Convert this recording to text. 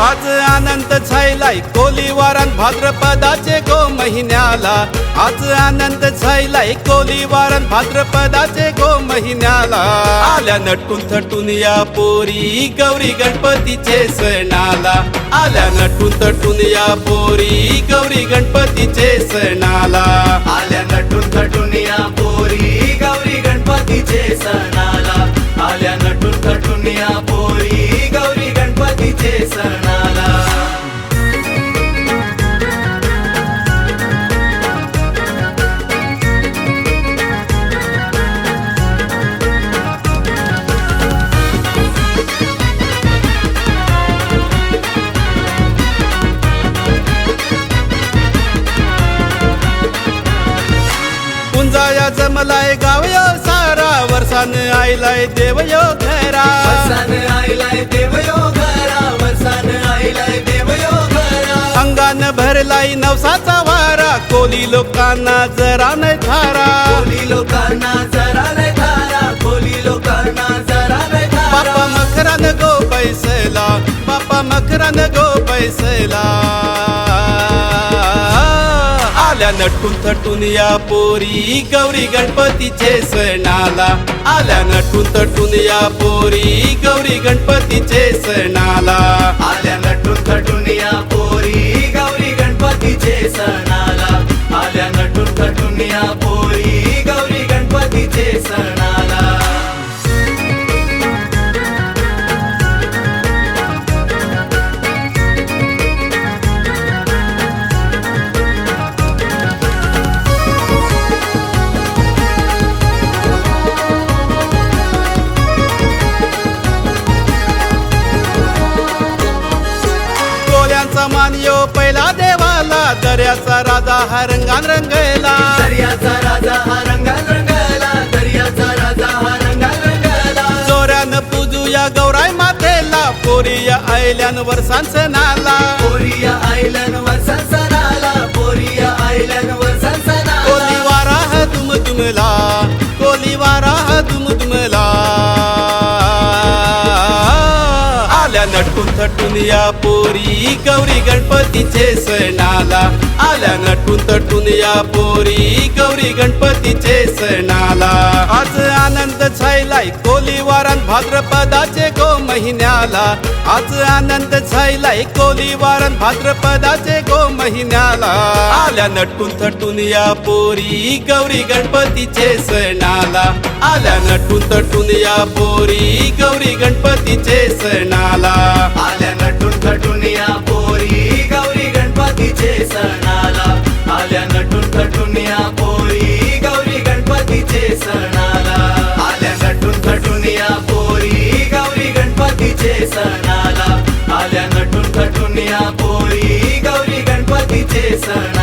आज आनंद छायलाय कोलीवारान भाद्रपदाचे गो महिन्याला. आज आनंद छायलाय कोलीवारान भाद्रपदाचे गो महिन्याला. आल्या नटून थटून या पोरी गौरी गणपतीचे सणाला. आल्या नटून थटून या पोरी गौरी गणपतीचे सणाला. आल्या नटून थटून या पोरी गौरी गणपतीचे सणाला. आल्या नटून थटून या पोरी गौरी गणपतीचे सणाला. जमलाय गावयो सारा वर्षान आयलाय देवयो घरा. वरसान आईलाय देवयो घरा वरसान आईलाय देवयो घरा. अंगान भरलाय नवसाचा वारा कोली लोकांना जरा न थारा. कोली लोकांना जरा नाही धारा कोली लोकांना जरा नाही बापा धारा मकरान गो पैसला बापा मकरान गो पैसला. आल्या नटून थटून या पोरी. गौरी गणपतीचे सणाला. आल्या नटून थटून या पोरी. गौरी गणपतीचे सणाला. आल्या नटून कोल्यांचा मान यो पहिला देवाला दर्याचा राजा हा रंगान रंगला. दर्याचा राजा हा रंगाल रंगाला दर्याचा राजा हा रंगाल. रंगाला जोऱ्यानं पूजू या गौराय मातेला पोरी या आयल्यान वर्षांच नाला. पोरिया आयलन वर्षण आल्या नटून थटून या पोरी. गौरी गणपतीचे सणाला. आल्या नटून थटून या पोरी. गौरी गणपतीचे सणाला. आज आनंद छायलाय कोलीवारान भाद्रपदाचे गो महिन्याला. आज आनंद छायलाय कोलीवारान भाद्रपदाचे गो महिन्याला. आल्या नटून थटून या पोरी. गौरी गणपतीचे सणाला. आल्या नटून थटून नटून या पोरी गौरी गणपतीचे सणाला. आल्या नटून नटून या पोरी गौरी गणपतीचे सणाला. आल्या नटून नटून या पोरी गौरी गणपतीचे सणाला. आल्या नटून नटून या पोरी गौरी गणपतीचे सणाला. आल्या नटून नटून या पोरी गौरी गणपतीचे सणाला.